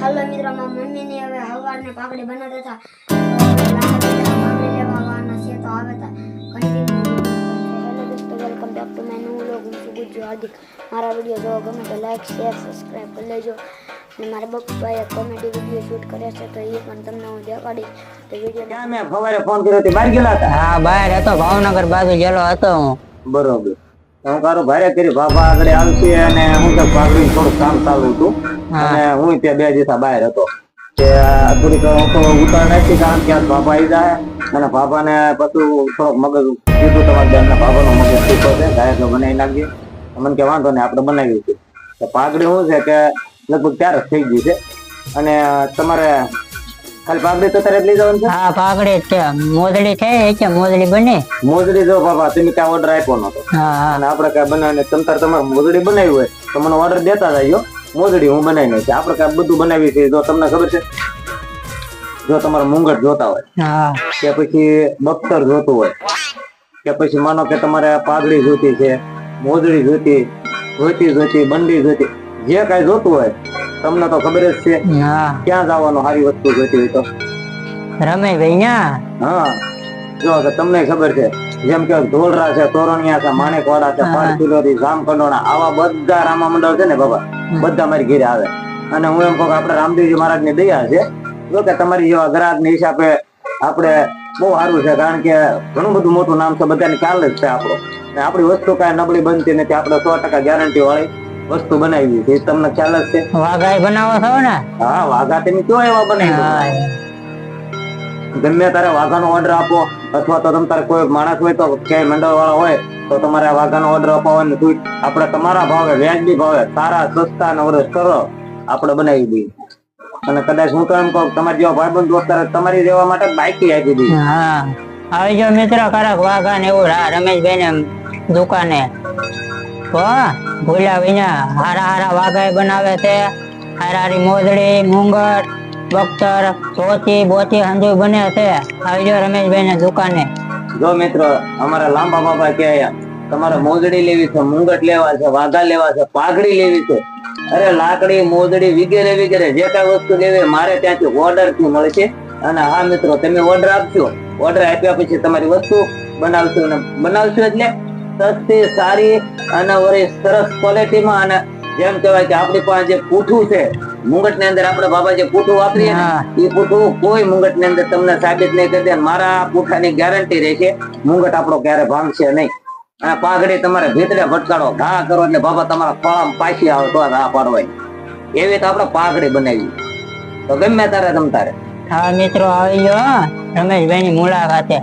હાલો મિત્રો મારા મમ્મીની હવે હવારને પાઘડી બનાવતા હતા તો લાંબા દિવસમાં પાઘડી લેવા આવવાના છે તો આવે તા કન્ટિન્યુ હેલો દોસ્તો welcome back to my new vlog હું છું ગુજ્જુ હાર્દિક મારા વીડિયો જોવો ગમે તો લાઈક શેર સબસ્ક્રાઈબ કરી લેજો અને મારા બપ્પાએ કોમેડી વીડિયો શૂટ કર્યા છે તો એ પણ તમને હું દેખાડીશ તો વીડિયો ક્યાં મેં સવારે ફોન કર્યો તે બહાર ગયેલા હતા હા બહાર હતો ભાવનગર બાજુ ગયેલો હતો હું બરોબર હું કારો ભારે કરી બાબા આગળ આવશે અને હું તો પાઘડી થોડું કામ ચાલુ હતું હા. અને હું ત્યાં બે દિવસ બહાર હતો. કે થોડીક હું તો ઉતાર નાખી કારણ કે આ આવી જાય અને બાબાને પછી થોડોક મગજ કીધું તમારા બેન બાબાનો મગજ ટીકો છે બનાવી નાખીએ મને કે વાંધો નહીં આપણે બનાવી છે તો પાઘડી શું છે કે લગભગ ત્યારે થઈ ગઈ છે. અને તમારે ખાલી પાઘડી તો તારે જ લઈ જવાનું છે? હા પાઘડી છે. મોજડી છે છે મોજડી બની. મોજડી જો બાબા તમે ક્યાં ઓર્ડર આપ્યો નતો. અને આપણે કાંઈ બનાવીને તમતાર તમારે મોજડી બનાવી હોય તો મને ઓર્ડર દેતા જાજો. મોજડી હું બનાવી છે. આપણે કાંઈ બધું બનાવી છે જો તમને ખબર છે જો તમારે મુંગટ જોતા હોય કે પછી બખ્તર જોતું હોય કે પછી માનો કે તમારે પાઘડી જોતી છે મોજડી જોતી જોતી જોતી બંડી જોતી જે કાંઈ જોતું હોય તમને તો ખબર જ છે ક્યાં જવાનું સારી વસ્તુ જોતી હોય તો. રમે ભાઈ હા. જો કે તમને ખબર છે જેમ કે ધોળરા છે તોરણિયા છે માણેકવાડા છે હા. જામકંડોણા આવા બધા રામા મંડળ છે ને બાબા. બધા મારી ઘેરે આવે. અને હું એમ કહું આપણે રામદેવજી મહારાજની દયા છે. જો કે તમારી જેવા ગ્રાહકની હિસાબે આપણે બહુ સારું છે કારણ કે ઘણું બધું મોટું નામ છે બધાને ખ્યાલ જ છે આપણો. ને આપણી વસ્તુ કાંઈ નબળી બનતી નથી આપણે સો ટકા ગેરંટી વાળી વસ્તુ બનાવી છે. તમને ખ્યાલ જ છે? વાઘા બનાવો છો ને? હા વાઘા તમે કયો એવા બનાવી હા. ગમે તારે વાઘાનો ઓર્ડર આપો, અથવા તો તમે કોઈ માણસ હોય તો ક્યાંય મંડળ વાળા હોય, તો તમારે વાઘાનો ઓર્ડર અપાવવાનો તું આપણે તમારા ભાવે, વ્યાજબી ભાવે, સારા, સસ્તા ને વરસ કરો આપણે બનાવી દઈએ. અને કદાચ હું એમ કહું તમારી જેવા ભાઈબંધ દોસ્તાર તમારી રહેવા માટે બાઇકી આપી દીધી હા. આવી જાઓ મિત્ર ખરાક વાઘા ને એવું રા રમેશભાઈ ને દુકાને, હો, ભૂલ્યા વિના હારા હારા વાઘા બનાવે છે. હારા હારી મોજડી મુંગટ બખ્તર ધોતી બોતી હંજુ બને છે. આવજો રમેશભાઈ ને દુકાને. જો મિત્રો, અમારા લાંબા બાબા કે તમારે મોજડી લેવી છે, મુંગટ લેવા છે, વાઘા લેવા છે, પાઘડી લેવી છે. અરે લાકડી, મોજડી, વગેરે વગેરે, જે કાંઈ વસ્તુ લેવી મારે ત્યાંથી ઓર્ડરથી મળશે અને હા મિત્રો, તમે ઓર્ડર આપશો ઓર્ડર આપ્યા પછી તમારી વસ્તુ બનાવશું અને બનાવશું એટલે સસ્તી, સારી અને વળી સરસ ક્વોલિટીમાં અને જેમ કહેવાય કે આપણી પાસે જે પૂઠું છે મુંગટની અંદર આપણે બાબા જે પૂઠું વાપરીએ ને એ પૂઠું કોઈ મુંગટની અંદર તમને સાબિત નહીં કરી દે મારા પૂઠાની ગેરંટી રહેશે મુંગટ આપણો ક્યારે ભાંગશે નહીં. અને પાઘડી તમારે ભીતરે ભટકાડો ઘા કરો એટલે બાબા તમારા ફળામ પાછી આવે તો ઘા પાડવાય એવી તો આપણે પાઘડી બનાવી. તો ગમે તારે તમ તારે. હા મિત્રો આવી ગયો રમેશભાઈ ની મુલાકાતે.